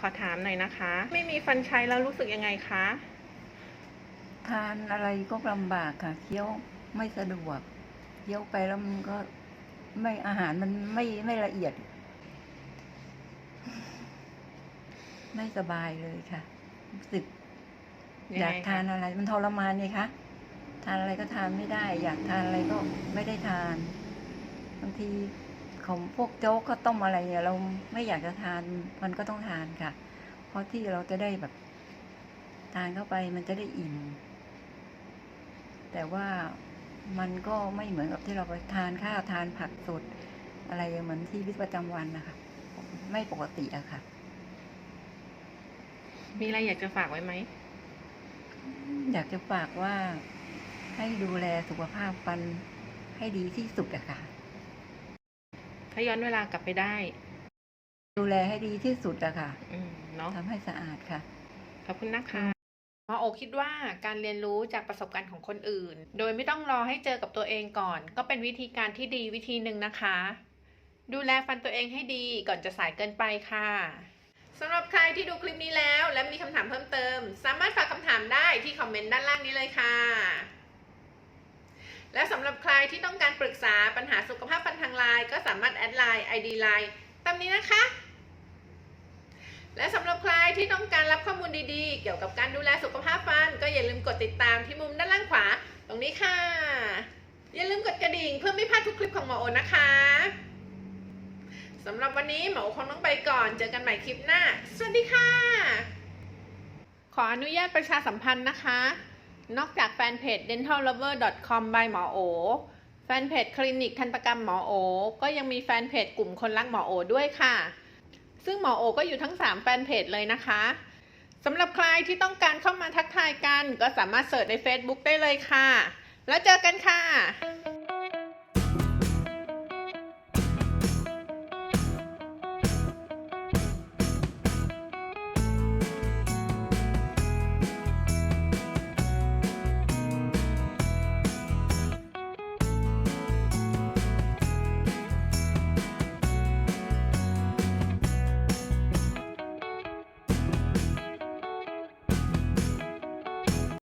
ขอถามหน่อยนะคะ ไม่มีฟันใช้แล้วรู้สึกยังไงคะ ทานอะไรก็ลำบากค่ะ เคี้ยวไม่สะดวกเคี้ยวไปแล้วมันก็ไม่อาหารมันไม่ไม่ละเอียด ไม่สบายเลยค่ะรู้สึก ยังอยาไงกคะทานอะไร มันทรมานไงคะทานอะไรก็ทานไม่ได้ อยากทานอะไรก็ไม่ได้ทาน บางที ของพวกโจ๊กก็ต้มอะไรเนี่ยเราไม่อยากจะทานมันก็ต้องทานค่ะ เพราะที่เราจะได้แบบทานเข้าไปมันจะได้อิ่ม แต่ว่ามันก็ไม่เหมือนกับที่เราไปทานข้าวทานผักสดอะไรเหมือนที่วิตประจำวันนะคะ ไม่ปกติอะค่ะ มีอะไรอยากจะฝากไว้ไหม อยากจะฝากว่าให้ดูแลสุขภาพฟันให้ดีที่สุดอะค่ะ ถ้าย้อนเวลากลับไปได้ ดูแลให้ดีที่สุดอะค่ะอืมเนาะทำให้สะอาดค่ะ ขอบคุณนะคะหมอโอคิดว่าการเรียนรู้จากประสบการณ์ของคนอื่น โดยไม่ต้องรอให้เจอกับตัวเองก่อน ก็เป็นวิธีการที่ดีวิธีหนึ่งนะคะ ดูแลฟันตัวเองให้ดีก่อนจะสายเกินไปค่ะสำหรับใครที่ดูคลิปนี้แล้ว และมีคำถามเพิ่มเติม สามารถฝากคำถามได้ที่คอมเมนต์ด้านล่างนี้เลยค่ะ และสำหรับใครที่ต้องการปรึกษาปัญหาสุขภาพฟันทางไลน์ก็สามารถแอดไลน์ ID ไลน์ตามนี้นะคะ และสำหรับใครที่ต้องการรับข้อมูลดีๆ เกี่ยวกับการดูแลสุขภาพฟัน ก็อย่าลืมกดติดตามที่มุมด้านล่างขวาตรงนี้ค่ะ อย่าลืมกดกระดิ่งเพื่อไม่พลาดทุกคลิปของหมอโอนะคะสำหรับวันนี้หมอโอคงต้องไปก่อน เจอกันใหม่คลิปหน้า สวัสดีค่ะ ขออนุญาตประชาสัมพันธ์นะคะ นอกจากแฟนเพจ dentallover.com by หมอโอ แฟนเพจคลินิกทันตกรรมหมอโอ ก็ยังมีแฟนเพจกลุ่มคนรักหมอโอด้วยค่ะ ซึ่งหมอโอก็อยู่ทั้ง 3 แฟนเพจเลยนะคะสำหรับใครที่ต้องการเข้ามาทักทายกัน ก็สามารถเสิร์ชใน Facebook ได้เลยค่ะ แล้วเจอกันค่ะ